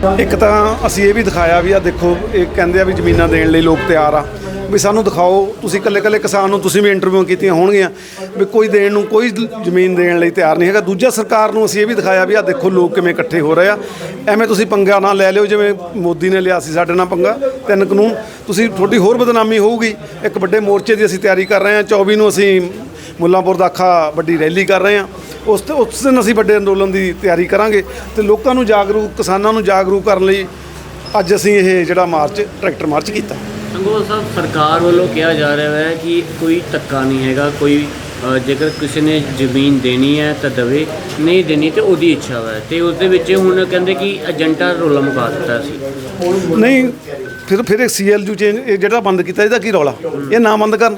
ਇੱਕ ਤਾਂ ਅਸੀਂ ਇਹ ਵੀ ਦਿਖਾਇਆ ਵੀ ਆ, ਦੇਖੋ, ਇਹ ਕਹਿੰਦੇ ਆ ਵੀ ਜ਼ਮੀਨਾਂ ਦੇਣ ਲਈ ਲੋਕ ਤਿਆਰ ਆ। ਵੀ ਸਾਨੂੰ ਦਿਖਾਓ, ਤੁਸੀਂ ਇਕੱਲੇ ਇਕੱਲੇ ਕਿਸਾਨ ਨੂੰ ਤੁਸੀਂ ਵੀ ਇੰਟਰਵਿਊ ਕੀਤੀਆਂ ਹੋਣਗੀਆਂ, ਵੀ ਕੋਈ ਦੇਣ ਨੂੰ ਕੋਈ ਜ਼ਮੀਨ ਦੇਣ ਲਈ ਤਿਆਰ ਨਹੀਂ ਹੈਗਾ। ਦੂਜਾ ਸਰਕਾਰ ਨੂੰ ਅਸੀਂ ਇਹ ਵੀ ਦਿਖਾਇਆ ਵੀ ਆ, ਦੇਖੋ ਲੋਕ ਕਿਵੇਂ ਇਕੱਠੇ ਹੋ ਰਹੇ ਆ। ਐਵੇਂ ਤੁਸੀਂ ਪੰਗਾ ਨਾ ਲੈ ਲਿਓ, ਜਿਵੇਂ ਮੋਦੀ ਨੇ ਲਿਆ ਸੀ ਸਾਡੇ ਨਾਲ ਪੰਗਾ, ਤਿੰਨ ਕਾਨੂੰਨ। ਤੁਸੀਂ, ਤੁਹਾਡੀ ਹੋਰ ਬਦਨਾਮੀ ਹੋਊਗੀ। ਇੱਕ ਵੱਡੇ ਮੋਰਚੇ ਦੀ ਅਸੀਂ ਤਿਆਰੀ ਕਰ ਰਹੇ ਹਾਂ 24 ਨੂੰ ਅਸੀਂ ਮੁੱਲਾਂਪੁਰ ਦਾਖਾ ਵੱਡੀ ਰੈਲੀ ਕਰ ਰਹੇ ਹਾਂ ਉਸ ਤੇ ਉਸ ਦਿਨ ਅਸੀਂ ਵੱਡੇ ਅੰਦੋਲਨ ਦੀ ਤਿਆਰੀ ਕਰਾਂਗੇ ਤੇ ਲੋਕਾਂ ਨੂੰ ਜਾਗਰੂਕ ਕਿਸਾਨਾਂ ਨੂੰ ਜਾਗਰੂਕ ਕਰਨ ਲਈ ਅੱਜ ਅਸੀਂ ਇਹ ਜਿਹੜਾ ਮਾਰਚ ਟਰੈਕਟਰ ਮਾਰਚ ਕੀਤਾ। ਸੰਗੋਲ ਸਾਹਿਬ ਸਰਕਾਰ ਵੱਲੋਂ ਕਿਹਾ ਜਾ ਰਿਹਾ ਹੈ ਕਿ ਕੋਈ ਧੱਕਾ ਨਹੀਂ ਹੈਗਾ ਕੋਈ ਜੇਕਰ ਕਿਸੇ ਨੇ ਜ਼ਮੀਨ ਦੇਣੀ ਹੈ ਤਾਂ ਦਵੇ ਨਹੀਂ ਦੇਣੀ ਤੇ ਉਹਦੀ ਇੱਛਾ ਹੈ। ਤੇ ਉਸ ਦੇ ਵਿੱਚ ਹੁਣ ਕਹਿੰਦੇ ਕਿ ਏਜੰਟਾਂ ਰੋਲਾ ਮੁਕਾ ਦਿੱਤਾ ਸੀ। ਨਹੀਂ ਫਿਰ ਫਿਰ ਇੱਕ ਸੀਐਲਯੂ ਚੇਂਜ ਇਹ ਜਿਹੜਾ ਬੰਦ ਕੀਤਾ, ਇਹਦਾ ਕੀ ਰੌਲਾ? ਇਹ ਨਾ ਬੰਦ ਕਰਨ।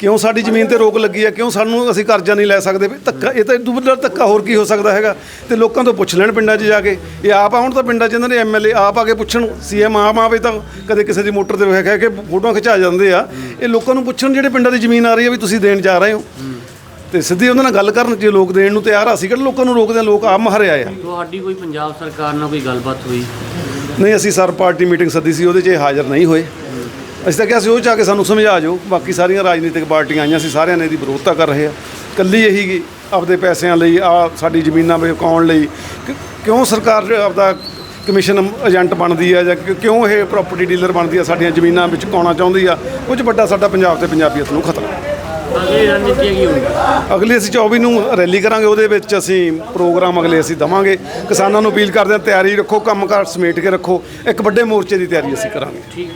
ਕਿਉਂ ਸਾਡੀ ਜ਼ਮੀਨ ਤੇ ਰੋਕ ਲੱਗੀ ਹੈ? ਕਿਉਂ ਸਾਨੂੰ ਅਸੀਂ ਕਰਜ਼ਾ ਨਹੀਂ ਲੈ ਸਕਦੇ? ਵੀ ਧੱਕਾ, ਇਹ ਤਾਂ ਇਦੋਂ ਵੱਡਾ ਧੱਕਾ ਹੋਰ ਕੀ ਹੋ ਸਕਦਾ ਹੈਗਾ? ਤੇ ਲੋਕਾਂ ਤੋਂ ਪੁੱਛ ਲੈਣ ਪਿੰਡਾਂ 'ਚ ਜਾ ਕੇ। ਇਹ ਆਪ ਆਉਣ ਤਾਂ ਪਿੰਡਾਂ 'ਚ ਇਹਨਾਂ ਦੇ ਐਮਐਲਏ ਆਪ ਆ ਕੇ ਪੁੱਛਣ। ਸੀਐਮ ਆਪ ਆਵੇ ਤਾਂ ਕਦੇ ਕਿਸੇ ਦੀ ਮੋਟਰ ਤੇ ਵੇਖ ਕੇ ਫੋਟੋਆਂ ਖਿਚਾ ਜਾਂਦੇ ਆ। ਇਹ ਲੋਕਾਂ ਨੂੰ ਪੁੱਛਣ ਜਿਹੜੇ ਪਿੰਡਾਂ ਦੀ ਜ਼ਮੀਨ ਆ ਰਹੀ ਹੈ ਵੀ ਤੁਸੀਂ ਦੇਣ ਜਾ ਰਹੇ ਹੋ। ਤੇ ਸਿੱਧੀ ਉਹਨਾਂ ਨਾਲ ਗੱਲ ਕਰਨ, ਜੇ ਲੋਕ ਦੇਣ ਨੂੰ ਤਿਆਰ ਆ, ਅਸੀਂ ਕਿਹੜੇ ਲੋਕਾਂ ਨੂੰ ਰੋਕਦੇ ਲੋਕ ਆਪ ਮਹਰੇ ਆਏ ਆ। ਤੁਹਾਡੀ ਕੋਈ ਪੰਜਾਬ ਸਰਕਾਰ ਨਾਲ ਕੋਈ ਗੱਲਬਾਤ ਹੋਈ? ਨਹੀਂ, ਅਸੀਂ ਸਰ ਪਾਰਟੀ ਮੀਟਿੰਗ ਸੱਦੀ ਸੀ, ਉਹਦੇ 'ਚ ਇਹ ਹਾਜ਼ਰ ਨਹੀਂ ਹੋਏ। ਅਸੀਂ ਤਾਂ ਕਿਹਾ ਸੀ, ਉਹ ਚ ਆ ਕੇ ਸਾਨੂੰ ਸਮਝਾ ਜਾਓ। ਬਾਕੀ ਸਾਰੀਆਂ ਰਾਜਨੀਤਿਕ ਪਾਰਟੀਆਂ ਆਈਆਂ ਸੀ, ਸਾਰਿਆਂ ਨੇ ਇਹਦੀ ਵਿਰੋਧਤਾ ਕਰ ਰਹੇ ਆ। ਕੱਲੀ ਇਹੀ ਗੀ ਆਪਦੇ ਪੈਸਿਆਂ ਲਈ, ਆ ਸਾਡੀ ਜ਼ਮੀਨਾਂ ਵਿਕਾਉਣ ਲਈ। ਕਿ- ਕਿਉਂ ਸਰਕਾਰ ਆਪਦਾ ਕਮਿਸ਼ਨ ਏਜੰਟ ਬਣਦੀ ਆ, ਜਾਂ ਕਿਉਂ ਇਹ ਪ੍ਰਾਪਰਟੀ ਡੀਲਰ ਬਣਦੀ ਆ, ਸਾਡੀਆਂ ਜ਼ਮੀਨਾਂ ਵਿੱਚ ਕਾਉਣਾ ਚਾਹੁੰਦੀ ਆ। ਕੁਝ ਵੱਡਾ ਸਾਡਾ ਪੰਜਾਬ ਤੇ ਪੰਜਾਬੀਅਤ ਨੂੰ ਖਤਰਾ। ਅਗਲੀ ਰਣਨੀਤੀ ਕੀ ਹੋਊਗੀ। ਅਗਲੀ ਅਸੀਂ 24 ਨੂੰ ਰੈਲੀ ਕਰਾਂਗੇ ਉਹਦੇ ਵਿੱਚ ਅਸੀਂ ਪ੍ਰੋਗਰਾਮ ਅਗਲੇ ਅਸੀਂ ਦਵਾਂਗੇ। ਕਿਸਾਨਾਂ ਨੂੰ ਅਪੀਲ ਕਰਦੇ ਹਾਂ ਤਿਆਰੀ ਰੱਖੋ ਕੰਮਕਾਰ ਸਮੇਟ ਕੇ ਰੱਖੋ। ਇੱਕ ਵੱਡੇ ਮੋਰਚੇ ਦੀ ਤਿਆਰੀ ਅਸੀਂ ਕਰਾਂਗੇ। ਠੀਕ